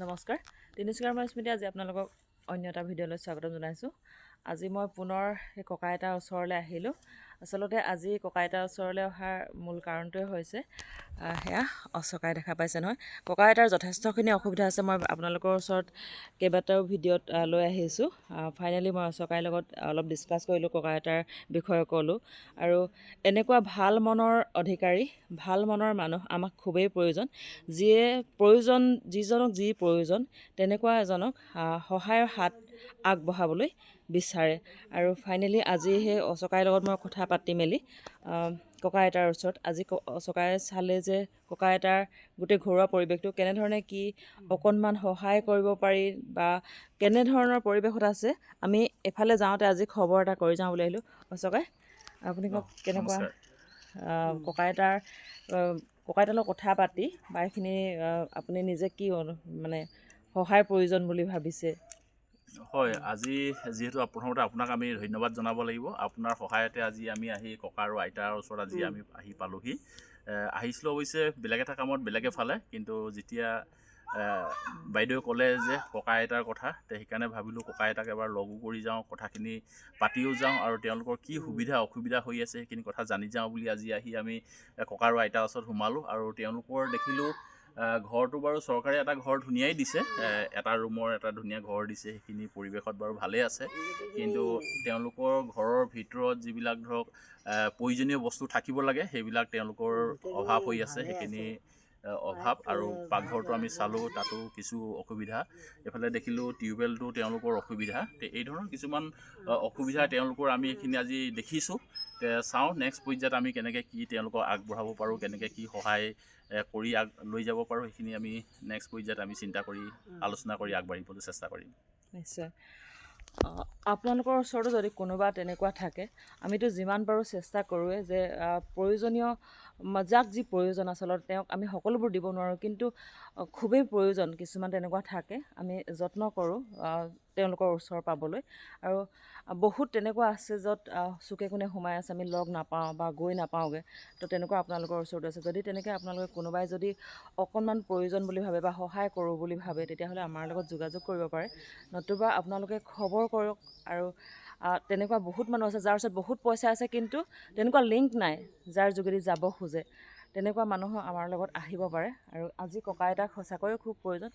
নমস্কাৰ। তিনিচুকীয়াৰ মই স্মৃতি আজি আপোনালোকক অন্য এটা ভিডিঅ'লৈ স্বাগতম জনাইছোঁ। আজি মই পুনৰ সেই ককা আইতাৰ ওচৰলৈ আহিলোঁ। আচলতে আজি ককা আইতাৰ ওচৰলৈ অহাৰ মূল কাৰণটোৱে হৈছে সেয়া অচকাই দেখা পাইছে নহয়। ককা আইতাৰ যথেষ্টখিনি অসুবিধা আছে মই আপোনালোকৰ ওচৰত কেইবাটাও ভিডিঅ'ত লৈ আহিছোঁ। ফাইনেলি মই অচকাইৰ লগত অলপ ডিছকাছ কৰিলোঁ ককা আইতাৰ বিষয়ে ক'লোঁ। আৰু এনেকুৱা ভাল মনৰ অধিকাৰী ভাল মনৰ মানুহ আমাক খুবেই প্ৰয়োজন। যিয়ে প্ৰয়োজন যিজনক যি প্ৰয়োজন তেনেকুৱা এজনক সহায়ৰ হাত আগবঢ়াবলৈ বিচাৰে। আৰু ফাইনেলি আজি সেই অচকাইৰ লগত মই কথা পাতি মেলি ককা আইতাৰ ওচৰত আজি অচকাই চালে যে ককা আইতাৰ গোটেই ঘৰুৱা পৰিৱেশটো কেনেধৰণে কি অকণমান সহায় কৰিব পাৰি বা কেনেধৰণৰ পৰিৱেশত আছে আমি এফালে যাওঁতে আজি খবৰ এটা কৰি যাওঁ বুলি আহিলোঁ। অচকাই আপুনি কওক কেনেকুৱা? ককা আইতাৰ আহ, ককা আইতাৰ লগত কথা পাতি বা এইখিনি আপুনি নিজে কি মানে সহায়ৰ প্ৰয়োজন বুলি ভাবিছে? হয় আজি যিহেতু প্ৰথমতে আপোনাক আমি ধন্যবাদ জনাব লাগিব। আপোনাৰ সহায়তে আজি আমি আহি ককা আৰু আইতাৰ ওচৰত আজি আমি আহি পালোহি। আহিছিলোঁ অৱশ্যে বেলেগ এটা কামত বেলেগে ফালে কিন্তু যেতিয়া বাইদেৱে ক'লে যে ককা আইতাৰ কথা তে সেইকাৰণে ভাবিলোঁ ককা আইতাক এবাৰ লগো কৰি যাওঁ কথাখিনি পাতিও যাওঁ আৰু তেওঁলোকৰ কি সুবিধা অসুবিধা হৈ আছে সেইখিনি কথা জানি যাওঁ বুলি আজি আহি আমি ককা আৰু আইতাৰ ওচৰত সোমালোঁ আৰু তেওঁলোকৰ দেখিলোঁ ঘৰটো বাৰু চৰকাৰে এটা ঘৰ ধুনীয়াই দিছে। এটা ৰুমৰ এটা ধুনীয়া ঘৰ দিছে সেইখিনি পৰিৱেশত বাৰু ভালেই আছে। কিন্তু তেওঁলোকৰ ঘৰৰ ভিতৰত যিবিলাক ধৰক প্ৰয়োজনীয় বস্তু থাকিব লাগে সেইবিলাক তেওঁলোকৰ অভাৱ হৈ আছে সেইখিনি অভাৱ। আৰু পাকঘৰটো আমি চালোঁ তাতো কিছু অসুবিধা। এইফালে দেখিলোঁ টিউবৱেলটো তেওঁলোকৰ অসুবিধা। এই ধৰণৰ কিছুমান অসুবিধা তেওঁলোকৰ আমি এইখিনি আজি দেখিছোঁ। চাওঁ নেক্সট পৰ্যায়ত আমি কেনেকৈ কি তেওঁলোকক আগবঢ়াব পাৰোঁ কেনেকৈ কি সহায় কৰি আগ লৈ যাব পাৰোঁ সেইখিনি আমি নেক্সট পৰ্যায়ত আমি চিন্তা কৰি আলোচনা কৰি আগবাঢ়িবলৈ চেষ্টা কৰিম। নিশ্চয়। আপোনালোকৰ ওচৰতো যদি কোনোবা তেনেকুৱা থাকে আমিতো যিমান পাৰোঁ চেষ্টা কৰোঁৱে যে প্ৰয়োজনীয় যাক যি প্ৰয়োজন আচলতে তেওঁক আমি সকলোবোৰ দিব নোৱাৰোঁ কিন্তু খুবেই প্ৰয়োজন কিছুমান তেনেকুৱা থাকে আমি যত্ন কৰোঁ তেওঁলোকৰ ওচৰ পাবলৈ। আৰু বহুত তেনেকুৱা আছে য'ত চুকে কোণে সোমাই আছে আমি লগ নাপাওঁ বা গৈ নাপাওঁগৈ। তো তেনেকুৱা আপোনালোকৰ ওচৰতো আছে। যদি তেনেকৈ আপোনালোকে কোনোবাই যদি অকণমান প্ৰয়োজন বুলি ভাবে বা সহায় কৰোঁ বুলি ভাবে তেতিয়াহ'লে আমাৰ লগত যোগাযোগ কৰিব পাৰে। নতুবা আপোনালোকে খবৰ কৰক আৰু তেনেকুৱা বহুত মানুহ আছে যাৰ ওচৰত বহুত পইচা আছে কিন্তু তেনেকুৱা লিংক নাই যাৰ যোগেদি যাব খোজে। তেনেকুৱা মানুহো আমাৰ লগত আহিব পাৰে। আৰু আজি ককা আইতাক সঁচাকৈয়ে খুব প্ৰয়োজন।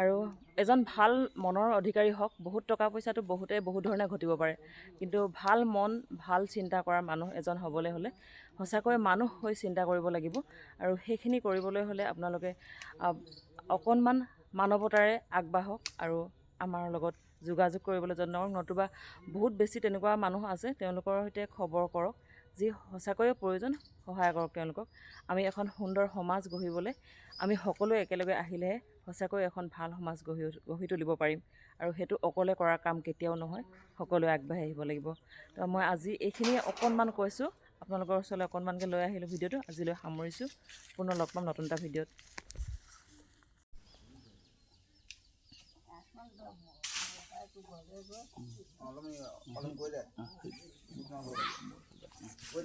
আৰু এজন ভাল মনৰ অধিকাৰী হওক বহুত টকা পইচাটো বহুতে বহুত ধৰণে ঘটিব পাৰে। কিন্তু ভাল মন ভাল চিন্তা কৰা মানুহ এজন হ'বলৈ হ'লে সঁচাকৈয়ে মানুহ হৈ চিন্তা কৰিব লাগিব। আৰু সেইখিনি কৰিবলৈ হ'লে আপোনালোকে অকণমান মানৱতাৰে আগবাঢ়ক আৰু আমাৰ লগত যোগাযোগ কৰিবলৈ যত্ন কৰক নতুবা বহুত বেছি তেনেকুৱা মানুহ আছে তেওঁলোকৰ সৈতে খবৰ কৰক। যি সঁচাকৈয়ে প্ৰয়োজন সহায় কৰক তেওঁলোকক। আমি এখন সুন্দৰ সমাজ গঢ়িবলৈ আমি সকলোৱে একেলগে আহিলেহে সঁচাকৈ এখন ভাল সমাজ গঢ়ি গঢ়ি তুলিব পাৰিম। আৰু সেইটো অকলে কৰা কাম কেতিয়াও নহয় সকলোৱে আগবাঢ়ি আহিব লাগিব। তো মই আজি এইখিনিয়ে অকণমান কৈছোঁ। আপোনালোকৰ ওচৰলৈ অকণমানকৈ লৈ আহিলোঁ ভিডিঅ'টো আজিলৈ সামৰিছোঁ। পুনৰ লগ পাম নতুন এটা ভিডিঅ'ত।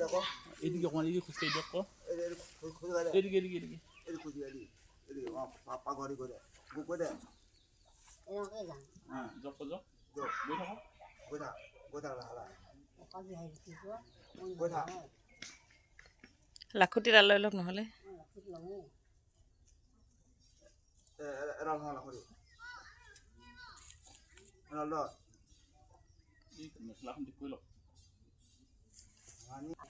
দেখো। এদিকে কোন দিকে খুঁজতে দেখো। এদিকে এদিকে এদিকে। এদিকে খুঁজে এদিকে এদিকে পাপা ঘরে। ঘরে গুকো দে হ্যাঁ জপ জপ জপ বইটা গোদা গোদা হালা গোদা লাখুটির আলো এলো নহলে লাখুটি কৈ লওক কৰি লওক